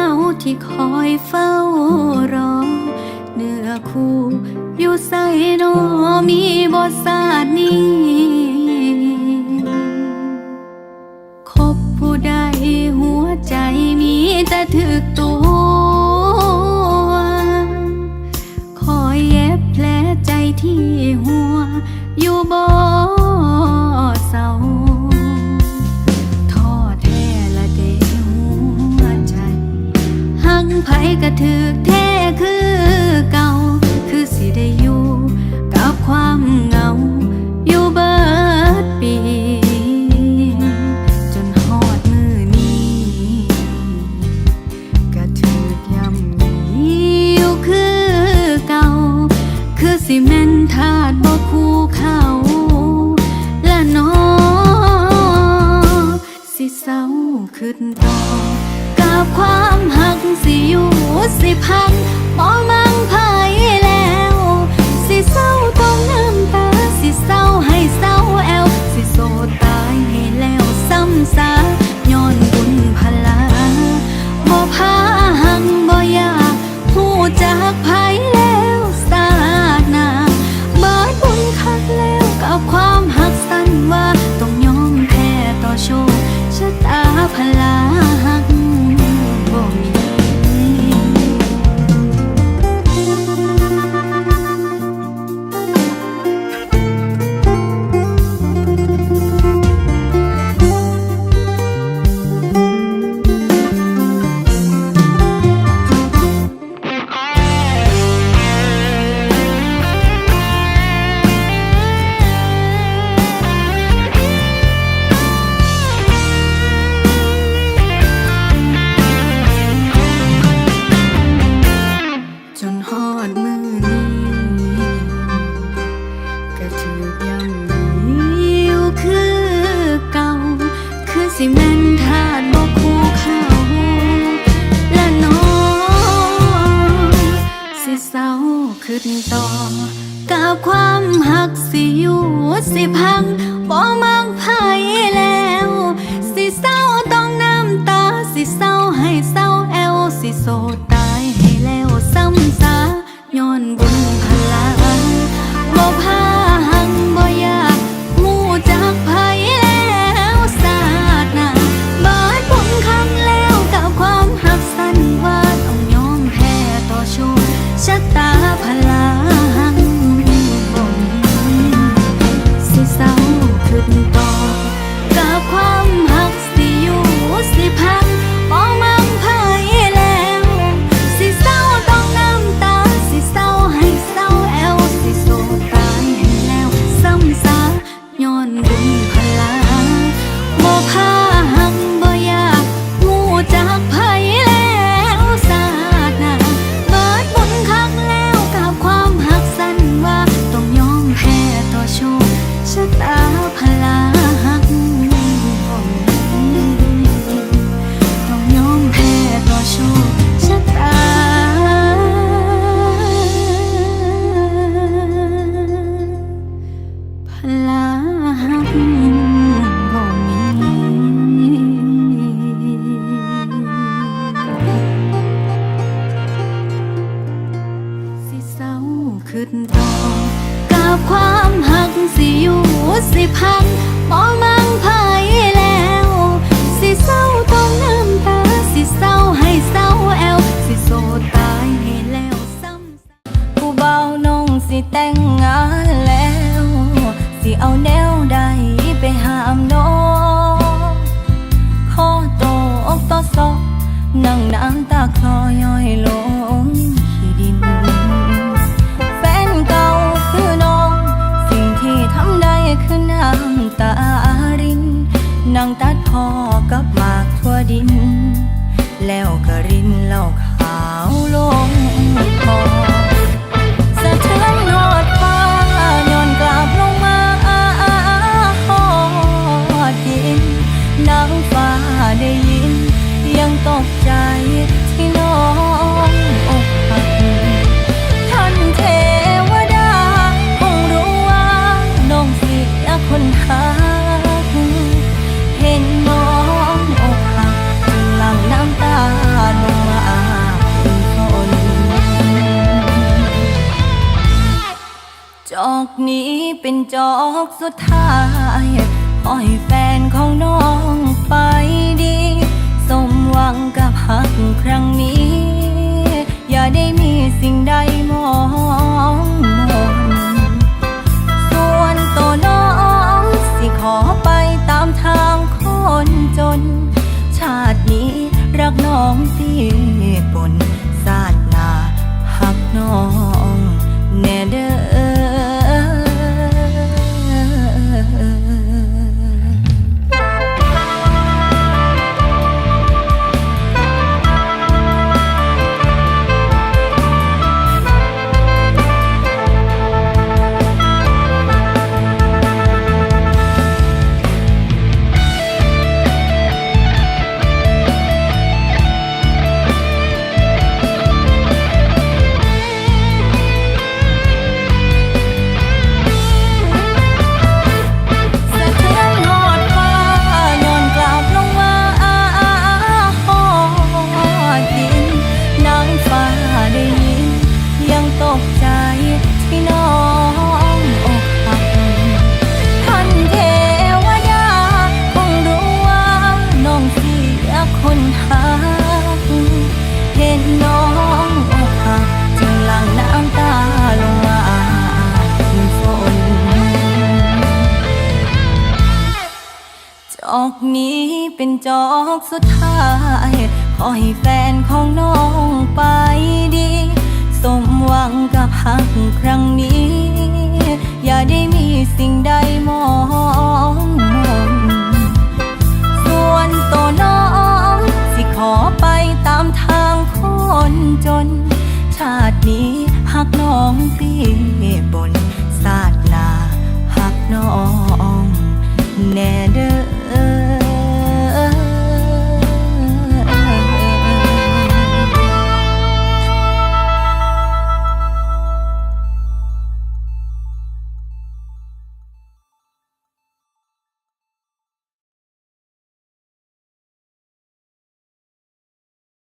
งาที่คอยเฝ้ารอ เนื้อคู่อยู่ใส่นอมีบทสาดนี้คบผู้ใดหัวใจมีแต่ถึกตัว คอยเย็บแผลใจที่หัว อยู่บ่เศร้า ไผกระถึกแท้คือเก่า คือสิได้อยู่กับความเหงา อยู่เบิดปี จนฮอดมือนี้กระถึกยำนี้อยู่คือเก่า คือสิแม่นทาดบ่คู่เขาและน้อสิเศร้าขึ้นต่อ กับความหักสิอยู่สิพังบ่มังพายแล้ว สิเศร้าต้องน้ำตา สิเศร้าให้เศร้าแอวสิโซตายให้แล้วซ้ำซาย้อนบุญพลาบ่พาหังบ่อยากหูจากไผแล้วสาดนาเบิดบุญคักแล้วกับความหักสั้นว่าต้องยอมแพ้ต่อโชคชะตาพลา กับความหักสิอยู่สิพังบ่มักไผแล้ว สิเศร้าต้องน้ำตา สิเศร้าให้เศร้าแอว สิโซตายให้แล้วซ้ำซา ลาหักบ่มีสิเศร้าขึ้นต่อกับความหักสิอยู่สิพังมองพา นั่งน้ำตาคลอย้อยลง อกนี้เป็นจอกสุดท้ายขอให้แฟนของน้อง นี้เป็นจอกสุดท้าย ขอให้แฟนของน้องไปดี สมหวังกับหักครั้งนี้ อย่าได้มีสิ่งใดมองมนส่วนตัวน้อง สิขอไปตามทางคนจน ชาตินี้หักน้องปีบนศาสนาหักน้องแน่เด้อ